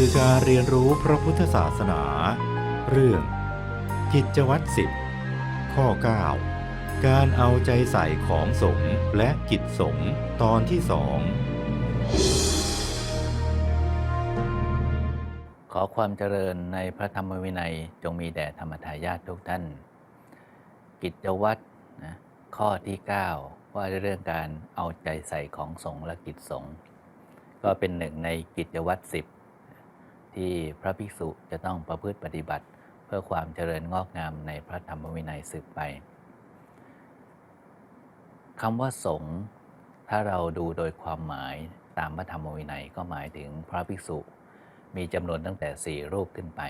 สื่อการเรียนรู้พระพุทธศาสนา เรื่อง กิจวัตรสิบข้อ 9 การเอาใจใส่ของสงฆ์และกิจสงฆ์ตอนที่สองขอความเจริญในพระธรรมวินัยจงมีแด่ธรรมทายาททุกท่าน กิจวัตรนะข้อที่ 9 ว่าเรื่องการเอาใจใส่ของสงฆ์และกิจสงฆ์ก็เป็นหนึ่งในกิจวัตรสิบ ที่พระภิกษุจะต้องประพฤติปฏิบัติ เพื่อความเจริญงอกงามในพระธรรมวินัยสืบไปคำว่าสงฆ์ถ้าเราดูโดยความหมายตามพระธรรมวินัยก็หมายถึงพระภิกษุ มีจำนวนตั้งแต่ 4 รูปขึ้นไป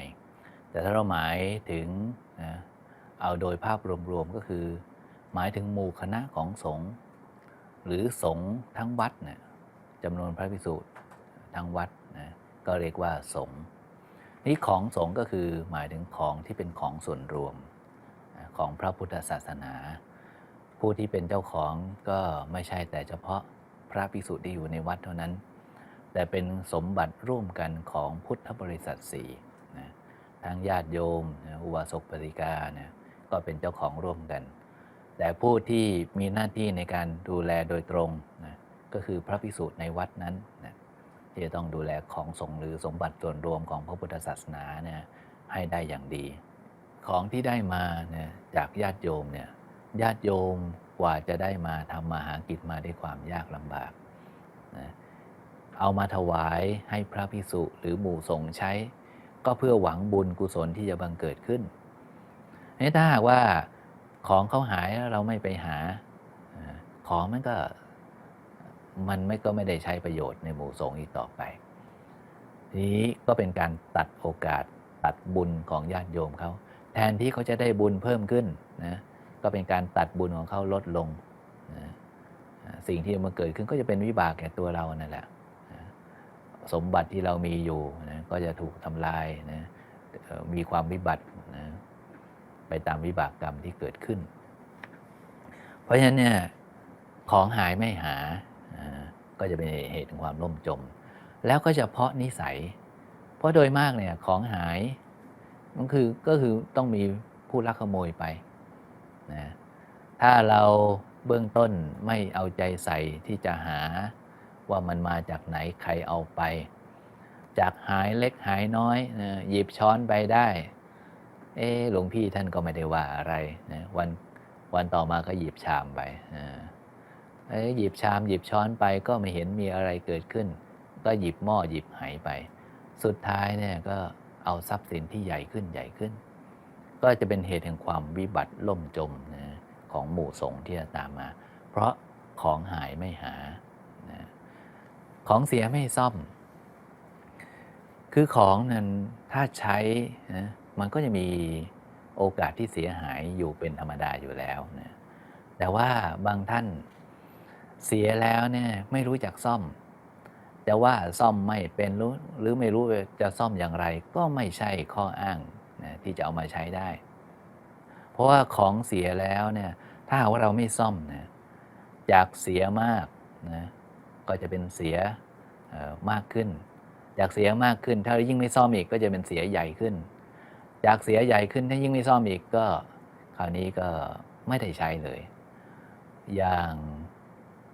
แต่ถ้าเราหมายถึงนะเอาโดยภาพรวมๆก็คือ หมายถึงหมู่คณะของสงฆ์หรือสงฆ์ทั้งวัดเนะจำนวนพระภิกษุทั้งวัด ก็เรียกว่าสงฆ์นี่ของสงฆ์ก็คือหมายถึงของที่เป็นของส่วนรวมของพระพุทธศาสนา ผู้ที่เป็นเจ้าของก็ไม่ใช่แต่เฉพาะพระภิกษุที่อยู่ในวัดเท่านั้น แต่เป็นสมบัติร่วมกันของพุทธบริษัทสี่นะทั้งญาติโยมอุบาสกปฏิกานะก็เป็นเจ้าของร่วมกัน แต่ผู้ที่มีหน้าที่ในการดูแลโดยตรงนะก็คือพระภิกษุในวัดนั้นนะ ที่จะต้องดูแลของสงฆ์หรือสมบัติส่วนรวมของพระพุทธศาสนาเนี่ยให้ได้อย่างดี ของที่ได้มาเนี่ยจากญาติโยมเนี่ยญาติโยมกว่าจะได้มาทำมาหากิจมาด้วยความยากลำบากนะเอามาถวายให้พระภิกษุหรือหมู่สงฆ์ใช้ ก็เพื่อหวังบุญกุศลที่จะบังเกิดขึ้นนี่ถ้าหากว่าของเขาหายแล้วเราไม่ไปหาอ่าของมันก็ มันไม่ก็ไม่ได้ใช้ประโยชน์ในหมู่สงฆ์อีกต่อไป นี้ก็เป็นการตัดโอกาสตัดบุญของญาติโยมเขาแทนที่เขาจะได้บุญเพิ่มขึ้นนะก็เป็นการตัดบุญของเขาลดลงนะสิ่งที่มันเกิดขึ้นก็จะเป็นวิบากแก่ตัวเรานั่นแหละสมบัติที่เรามีอยู่นะก็จะถูกทำลายนะมีความวิบัตินะไปตามวิบากกรรมที่เกิดขึ้น เพราะฉะนั้นเนี่ยของหายไม่หา ก็จะเป็นเหตุของความล่มจม แล้วก็จะเพาะนิสัย เพราะโดยมากเนี่ยของหายมันคือก็คือต้องมีผู้ลักขโมยไปนะถ้าเราเบื้องต้นไม่เอาใจใส่ที่จะหาว่ามันมาจากไหนใครเอาไป จากหายเล็กหายน้อยนะหยิบช้อนไปได้ เอ๊หลวงพี่ท่านก็ไม่ได้ว่าอะไรนะวันวันต่อมาก็หยิบชามไปนะ หยิบชามหยิบช้อนไปก็ไม่เห็นมีอะไรเกิดขึ้น ก็หยิบหม้อหยิบไหไป สุดท้ายเนี่ยก็เอาทรัพย์สินที่ใหญ่ขึ้นใหญ่ขึ้น ก็จะเป็นเหตุแห่งความวิบัติล่มจมนะของหมู่สงฆ์ที่จะตามมา เพราะของหายไม่หานะของเสียไม่ซ่อม คือของนั้นถ้าใช้นะมันก็จะมีโอกาสที่เสียหายอยู่เป็นธรรมดาอยู่แล้วนะแต่ว่าบางท่าน เสียแล้วเนี่ยไม่รู้จักซ่อม แต่ว่าซ่อมไม่เป็นรู้หรือไม่รู้จะซ่อมอย่างไร ก็ไม่ใช่ข้ออ้างนะที่จะเอามาใช้ได้ เพราะว่าของเสียแล้วเนี่ยถ้าว่าเราไม่ซ่อมนะจากเสียมากนะก็จะเป็นเสียมากขึ้น จากเสียมากขึ้น ถ้ายิ่งไม่ซ่อมอีกก็จะเป็นเสียใหญ่ขึ้น จากเสียใหญ่ขึ้นถ้ายิ่งไม่ซ่อมอีกก็ คราวนี้ก็ไม่ได้ใช้เลย อย่าง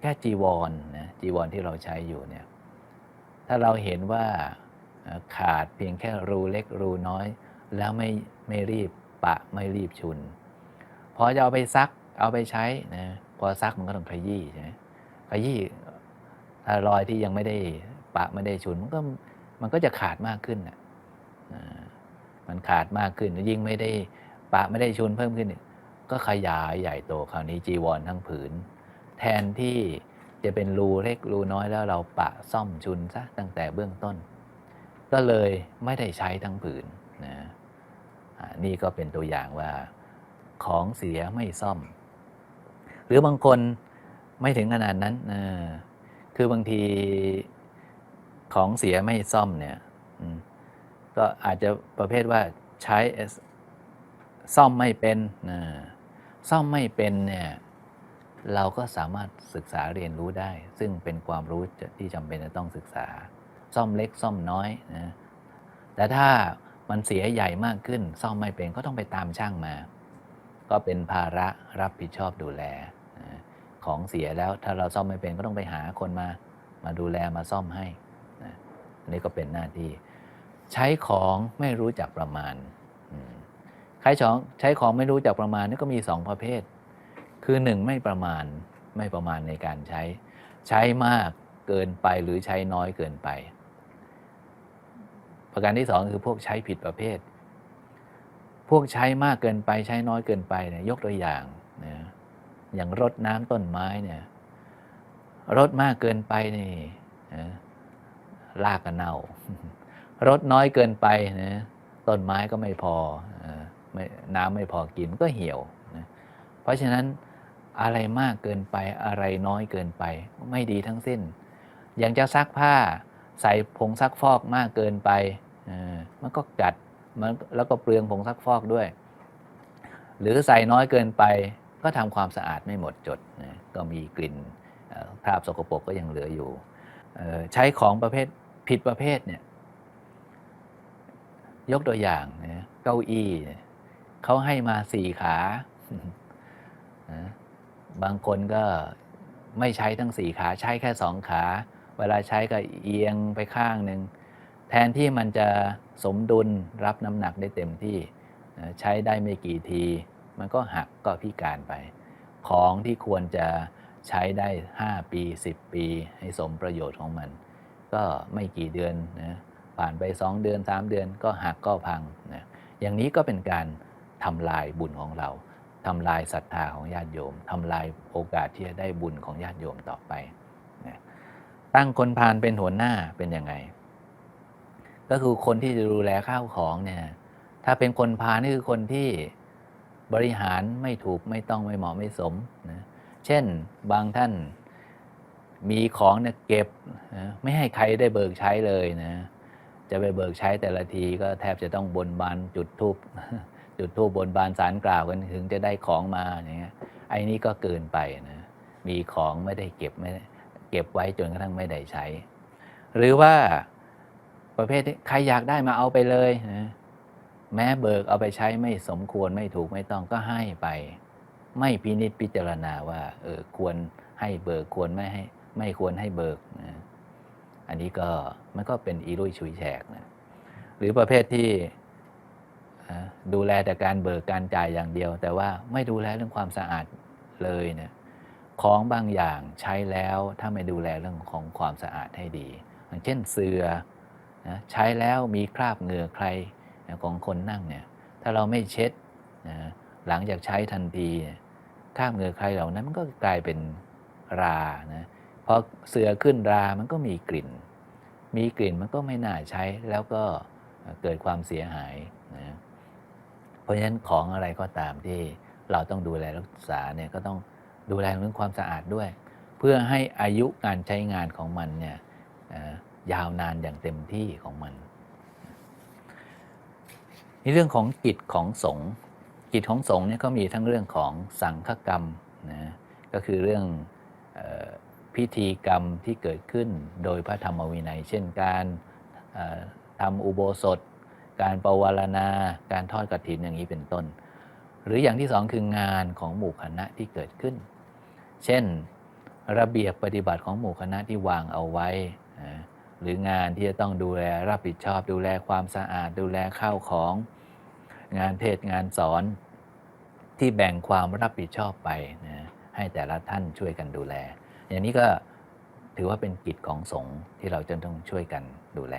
ค่จีวรนะจีวรที่เราใช้อยู่เนี่ยถ้าเราเห็นว่าขาดเพียงแค่รูเล็กรูน้อย แล้วไม่ไม่รีบปะไม่รีบชุน พอจะเอาไปซักเอาไปใช้นะพอซักมันก็ต้องขยี้ใช่ไหมขยี้ถ้ารอยที่ยังไม่ได้ปะไม่ได้ชุนมันก็มันก็จะขาดมากขึ้นน่ะมันขาดมากขึ้นยิ่งไม่ได้ปะไม่ได้ชุนเพิ่มขึ้น ก็ขยายใหญ่โตคราวนี้จีวรทั้งผืน แทนที่จะเป็นรูเล็กรูน้อยแล้วเราปะซ่อมชุนซะตั้งแต่เบื้องต้น ก็เลยไม่ได้ใช้ทั้งผืนนะนี่ก็เป็นตัวอย่างว่าของเสียไม่ซ่อม หรือบางคนไม่ถึงขนาดนั้นนะคือบางทีของเสียไม่ซ่อมเนี่ยก็อาจจะประเภทว่าใช้ซ่อมไม่เป็นนะซ่อมไม่เป็นเนี่ย เราก็สามารถศึกษาเรียนรู้ได้ ซึ่งเป็นความรู้ที่จำเป็นจะต้องศึกษา ซ่อมเล็กซ่อมน้อยนะแต่ถ้ามันเสียใหญ่มากขึ้น ซ่อมไม่เป็นก็ต้องไปตามช่างมา ก็เป็นภาระรับผิดชอบดูแลของเสียแล้วถ้าเราซ่อมไม่เป็นก็ต้องไปหาคนมา มาดูแลมาซ่อมให้นะอันนี้ก็เป็นหน้าที่ ใช้ของไม่รู้จักประมาณใช้ของใช้ของไม่รู้จักประมาณนี่ก็มีสองประเภท คือหนึ่งไม่ประมาณไม่ประมาณในการใช้ ใช้มากเกินไปหรือใช้น้อยเกินไป ประการที่สองคือพวกใช้ผิดประเภท พวกใช้มากเกินไปใช้น้อยเกินไปเนี่ยยกตัวอย่างนะอย่างรดน้ำต้นไม้เนี่ยรดมากเกินไปนี่นะรากก็เน่ารดน้อยเกินไปนะต้นไม้ก็ไม่พอไม่น้ำไม่พอกินก็เหี่ยวนะเพราะฉะนั้น อะไรมากเกินไปอะไรน้อยเกินไป ไม่ดีทั้งสิ้น อย่างจะซักผ้าใส่ผงซักฟอกมากเกินไปมันก็กัดมันแล้วก็เปลืองผงซักฟอกด้วย หรือใส่น้อยเกินไป ก็ทำความสะอาดไม่หมดจดนะก็มีกลิ่นคราบสกปรกก็ยังเหลืออยู่ ใช้ของประเภทผิดประเภทเนี่ยยกตัวอย่างนะเก้าอี้เนี่ยเขาให้มาสี่ขานะ บางคนก็ไม่ใช้ทั้งสี่ขาใช้แค่สองขา เวลาใช้ก็เอียงไปข้างหนึ่งแทนที่มันจะสมดุลรับน้ำหนักได้เต็มที่ใช้ได้ไม่กี่ที มันก็หักก็พิการไป ของที่ควรจะใช้ได้ 5 ปี 10 ปี ให้สมประโยชน์ของมัน ก็ไม่กี่เดือนนะผ่านไป 2 เดือน 3 เดือนก็หักก็พังนะอย่างนี้ก็เป็นการทำลายบุญของเรา ทำลายศรัทธาของญาติโยมทำลายโอกาสที่จะได้บุญของญาติโยมต่อไปนะตั้งคนพาลเป็นหัวหน้าเป็นยังไง ก็คือคนที่จะดูแลข้าวของเนี่ยถ้าเป็นคนพาลนี่คือคนที่บริหารไม่ถูกไม่ต้องไม่เหมาะไม่สมนะเช่นบางท่านมีของเนี่ยเก็บนะไม่ให้ใครได้เบิกใช้เลยนะจะไปเบิกใช้แต่ละทีก็แทบจะต้องบนบานจุดทูบ จุดทูบบนบานสารกล่าวกันถึงจะได้ของมาอย่างเงี้ยไอ้นี่ก็เกินไปนะมีของไม่ได้เก็บไม่เก็บไว้จนกระทั่งไม่ได้ใช้ หรือว่าประเภทที่ใครอยากได้มาเอาไปเลยนะแม้เบิกเอาไปใช้ไม่สมควรไม่ถูกไม่ต้องก็ให้ไป ไม่พินิจพิจารณาว่าเออควรให้เบิกควรไม่ให้ไม่ควรให้เบิกนะอันนี้ก็มันก็เป็นอีรุ่ยชุยแฉกนะหรือประเภทที่ ดูแลแต่การเบิกการจ่ายอย่างเดียว แต่ว่าไม่ดูแลเรื่องความสะอาดเลยเนี่ยของบางอย่างใช้แล้วถ้าไม่ดูแลเรื่องของความสะอาดให้ดี อย่างเช่นเสือนะใช้แล้วมีคราบเหงื่อใครนะของคนนั่งเนี่ยถ้าเราไม่เช็ดนะหลังจากใช้ทันทีคราบเหงื่อใครเหล่านั้นมันก็กลายเป็นรานะพอเสือขึ้นรามันก็มีกลิ่น มีกลิ่นมันก็ไม่น่าใช้แล้วก็เกิดความเสียหายนะ เพราะฉะนั้นของอะไรก็ตามที่เราต้องดูแลรักษาเนี่ยก็ต้องดูแลเรื่องความสะอาดด้วย เพื่อให้อายุการใช้งานของมันเนี่ยยาวนานอย่างเต็มที่ของมันในเรื่องของกิจของสงฆ์กิจของสงฆ์เนี่ยก็มีทั้งเรื่องของสังฆกรรมนะก็คือเรื่องออพิธีกรรมที่เกิดขึ้นโดยพระธรรมวินัย เช่นการทำอุโบสถ การประวารณา การทอดกฐินอย่างนี้เป็นต้น หรืออย่างที่สองคืองานของหมู่คณะที่เกิดขึ้น เช่น ระเบียบปฏิบัติของหมู่คณะที่วางเอาไว้ หรืองานที่จะต้องดูแลรับผิดชอบ ดูแลความสะอาด ดูแลข้าวของ งานเทศงานสอนที่แบ่งความรับผิดชอบไปนะให้แต่ละท่านช่วยกันดูแล อย่างนี้ก็ถือว่าเป็นกิจของสงฆ์ที่เราจะต้องช่วยกันดูแล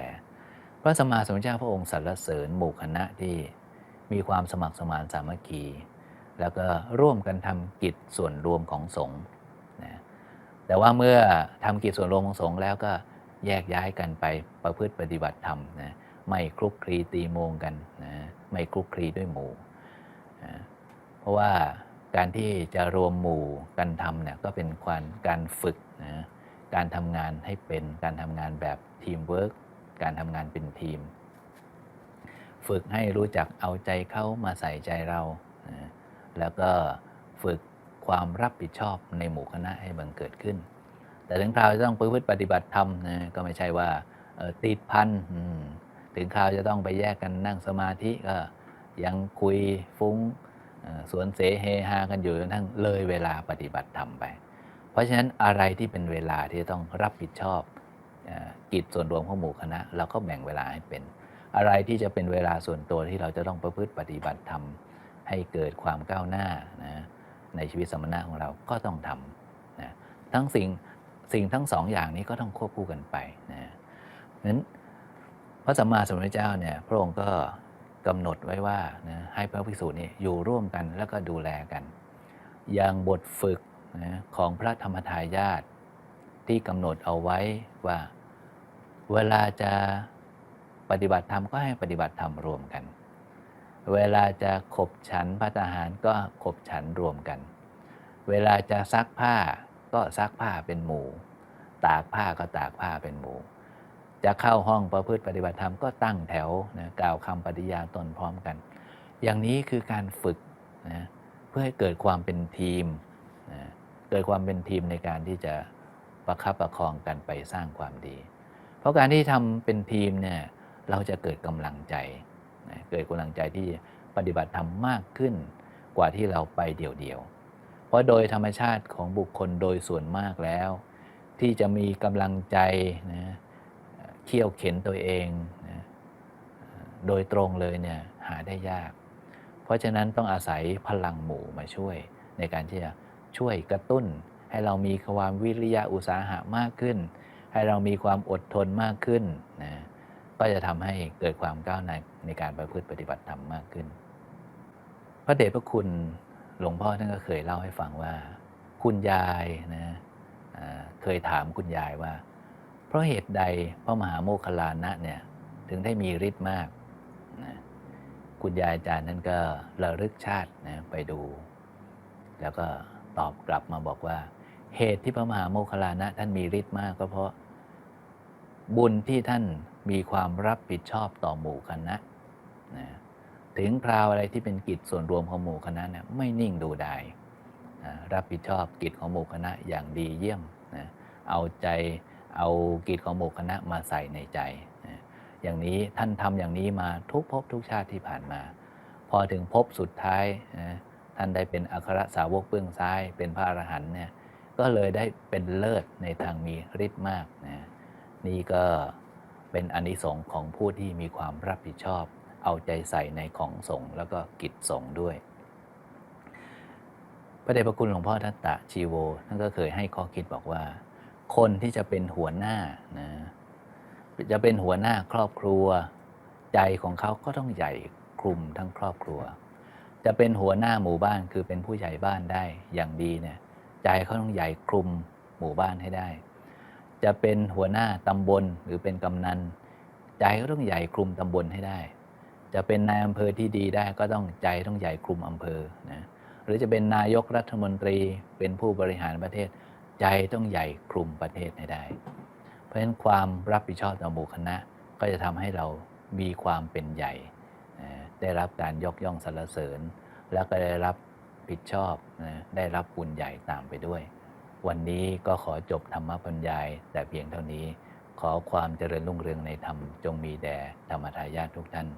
ระสมมาสัมพุทธเจ้าพระองค์สรรเสริญหมู่คณะที่มีความสมัครสมานสามัคคี แล้วก็ร่วมกันทำกิจส่วนรวมของสงฆ์นะแต่ว่าเมื่อทำกิจส่วนรวมของสงฆ์แล้วก็แยกย้ายกันไปประพฤติปฏิบัติธรรมนะไม่คลุกคลีตีโมงกันนะไม่คลุกคลีด้วยหมู่นะเพราะว่าการที่จะรวมหมู่กันทำเนี่ยก็เป็นความการฝึกนะการทำงานให้เป็นการทำงานแบบทีมเวิร์ก การทำงานเป็นทีม ฝึกให้รู้จักเอาใจเข้ามาใส่ใจเรา แล้วก็ฝึกความรับผิดชอบในหมู่คณะให้บังเกิดขึ้น แต่ถึงคราวจะต้องประพฤติปฏิบัติธรรมนะก็ไม่ใช่ว่าติดพันถึงคราวจะต้องไปแยกกันนั่งสมาธิก็ยังคุยฟุ้งสวนเสเฮฮากันอยู่จนทั้งเลยเวลาปฏิบัติธรรมไป เพราะฉะนั้นอะไรที่เป็นเวลาที่ต้องรับผิดชอบ กิจส่วนรวมของหมู่คณะ เราก็แบ่งเวลาให้เป็น อะไรที่จะเป็นเวลาส่วนตัวที่เราจะต้องประพฤติปฏิบัติธรรมให้เกิดความก้าวหน้านะในชีวิตสมณะของเราก็ต้องทำนะทั้งสิ่งสิ่งทั้งสองอย่างนี้ก็ต้องควบคู่กันไปนะนั้นพระสัมมาสัมพุทธเจ้าเนี่ยพระองค์ก็กำหนดไว้ว่านะให้พระภิกษุนี่อยู่ร่วมกันแล้วก็ดูแลกัน อย่างบทฝึกนะของพระธรรมทายาทที่กำหนดเอาไว้ว่า เวลาจะปฏิบัติธรรมก็ให้ปฏิบัติธรรมรวมกัน เวลาจะขบฉันพัตหารก็ขบฉันรวมกัน เวลาจะซักผ้าก็ซักผ้าเป็นหมู่ ตากผ้าก็ตากผ้าเป็นหมู่ จะเข้าห้องประพฤติปฏิบัติธรรมก็ตั้งแถวนะกล่าวคำปฏิญาณตนพร้อมกัน อย่างนี้คือการฝึกนะเพื่อให้เกิดความเป็นทีมนะเกิดความเป็นทีมในการที่จะประคับประคองกันไปสร้างความดี ราะการที่ทำเป็นทีมเนี่ยเราจะเกิดกำลังใจนะเกิดกำลังใจที่ปฏิบัติธรรมมากขึ้นกว่าที่เราไปเดี่ยวๆ เพราะโดยธรรมชาติของบุคคลโดยส่วนมากแล้ว ที่จะมีกำลังใจนะเขี่ยวเข็นตัวเองนะโดยตรงเลยเนี่ยหาได้ยาก เพราะฉะนั้นต้องอาศัยพลังหมู่มาช่วย ในการที่จะช่วยกระตุ้นให้เรามีความวิริยะอุตสาหะมากขึ้น ให้เรามีความอดทนมากขึ้นนะก็จะทำให้เกิดความก้าวหน้าในการประพฤติปฏิบัติธรรมมากขึ้น พระเดชพระคุณหลวงพ่อท่านก็เคยเล่าให้ฟังว่า คุณยายนะเคยถามคุณยายว่า เพราะเหตุใดพระมหาโมคคลานะเนี่ยถึงได้มีฤทธิ์มากนะคุณยายอาจารย์นั้นก็ระลึกชาตินะไปดู แล้วก็ตอบกลับมาบอกว่า เหตุที่พระมหาโมคคลานะท่านมีฤทธิ์มากก็เพราะ บุญที่ท่านมีความรับผิดชอบต่อหมู่คณะนะถึงคราวอะไรที่เป็นกิจส่วนรวมของหมู่คณะเนี่ยไม่นิ่งดูดายนะรับผิดชอบกิจของหมู่คณะอย่างดีเยี่ยมนะเอาใจเอากิจของหมู่คณะมาใส่ในใจนะอย่างนี้ท่านทำอย่างนี้มาทุกภพทุกชาติที่ผ่านมา พอถึงภพสุดท้ายนะท่านได้เป็นอัครสาวกเบื้องซ้ายเป็นพระอรหันต์เนี่ยก็เลยได้เป็นเลิศในทางมีฤทธิ์มากนะ นี่ก็เป็นอนิสงส์ของผู้ที่มีความรับผิดชอบ เอาใจใส่ในของสงฆ์แล้วก็กิจสงฆ์ด้วย พระเดชพระคุณหลวงพ่อทัตตะชีโวท่านก็เคยให้ข้อคิดบอกว่า คนที่จะเป็นหัวหน้านะจะเป็นหัวหน้าครอบครัว ใจของเขาก็ต้องใหญ่คลุมทั้งครอบครัว จะเป็นหัวหน้าหมู่บ้านคือเป็นผู้ใหญ่บ้านได้อย่างดีเนี่ยใจเขาต้องใหญ่คลุมหมู่บ้านให้ได้ จะเป็นหัวหน้าตำบลหรือเป็นกำนัน ใจก็ต้องใหญ่คลุมตำบลให้ได้ จะเป็นนายอำเภอที่ดีได้ก็ต้องใจต้องใหญ่คลุมอำเภอนะหรือจะเป็นนายกรัฐมนตรีเป็นผู้บริหารประเทศ ใจต้องใหญ่คลุมประเทศให้ได้ เพราะฉะนั้นความรับผิดชอบต่อหมู่คณะก็จะทำให้เรามีความเป็นใหญ่ ได้รับการยกย่องสรรเสริญ แล้วก็ได้รับผิดชอบนะได้รับบุญใหญ่ตามไปด้วย วันนี้ก็ขอจบธรรมบรรยาย แต่เพียงเท่านี้ ขอความเจริญรุ่งเรืองในธรรมจงมีแด่ธรรมทายาททุกท่าน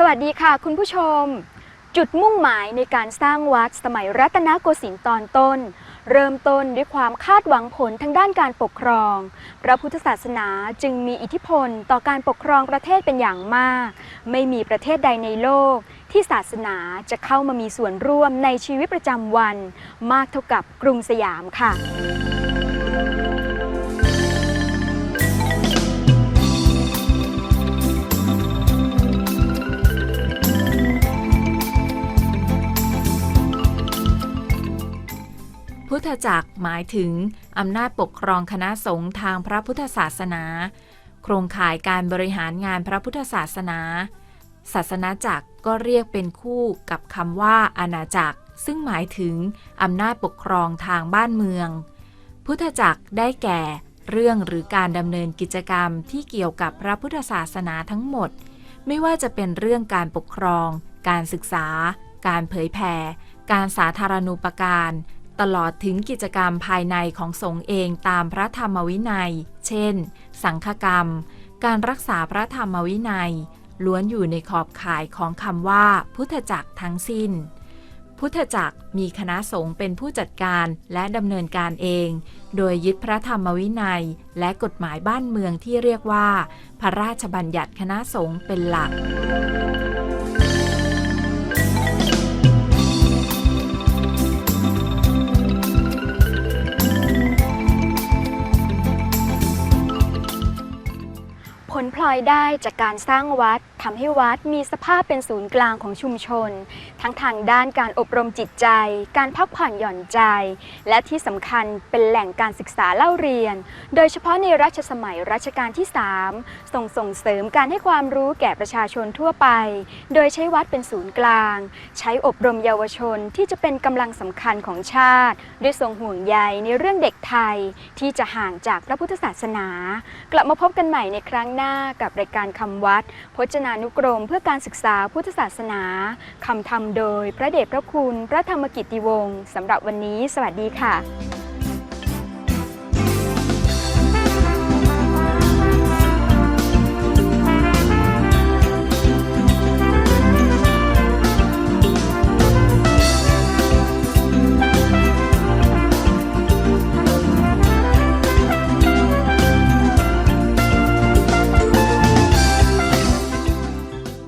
สวัสดีค่ะคุณผู้ชม จุดมุ่งหมายในการสร้างวัดสมัยรัตนโกสินทร์ตอนต้น เริ่มต้นด้วยความคาดหวังผลทางด้านการปกครอง พระพุทธศาสนาจึงมีอิทธิพลต่อการปกครองประเทศเป็นอย่างมาก ไม่มีประเทศใดในโลก ที่ศาสนาจะเข้ามามีส่วนร่วมในชีวิตประจำวัน มากเท่ากับกรุงสยามค่ะ พุทธจักรหมายถึงอำนาจปกครองคณะสงฆ์ทางพระพุทธศาสนา โครงข่ายการบริหารงานพระพุทธศาสนา ศาสนาจักรก็เรียกเป็นคู่กับคำว่าอาณาจักร ซึ่งหมายถึงอำนาจปกครองทางบ้านเมือง พุทธจักรได้แก่ เรื่องหรือการดำเนินกิจกรรมที่เกี่ยวกับพระพุทธศาสนาทั้งหมด ไม่ว่าจะเป็นเรื่องการปกครอง การศึกษา การเผยแผ่ การสาธารณูปการ ตลอดถึงกิจกรรมภายในของสงฆ์เองตามพระธรรมวินัย เช่น สังฆกรรม การรักษาพระธรรมวินัย ล้วนอยู่ในขอบข่ายของคำว่า พุทธจักรทั้งสิ้น พุทธจักรมีคณะสงฆ์เป็นผู้จัดการและดำเนินการเอง โดยยึดพระธรรมวินัย และกฎหมายบ้านเมืองที่เรียกว่า พระราชบัญญัติคณะสงฆ์เป็นหลัก ผลพลอยได้จากการสร้างวัดทำให้วัดมีสภาพเป็นศูนย์กลางของชุมชน ทั้งทางด้านการอบรมจิตใจ การพักผ่อนหย่อนใจ และที่สำคัญเป็นแหล่งการศึกษาเล่าเรียน โดยเฉพาะในรัชสมัยรัชกาลที่ 3 ส่งส่งเสริมการให้ความรู้แก่ประชาชนทั่วไป โดยใช้วัดเป็นศูนย์กลาง ใช้อบรมเยาวชนที่จะเป็นกำลังสำคัญของชาติ ด้วยทรงห่วงใยในเรื่องเด็กไทย ที่จะห่างจากพระพุทธศาสนา กลับมาพบกันใหม่ในครั้งหน้ากับรายการคำวัด พจนานุกรมเพื่อการศึกษาพุทธศาสนาคำธรรมโดย พระเดชพระคุณ พระธรรมกิติวงศ์สำหรับวันนี้ สวัสดีค่ะ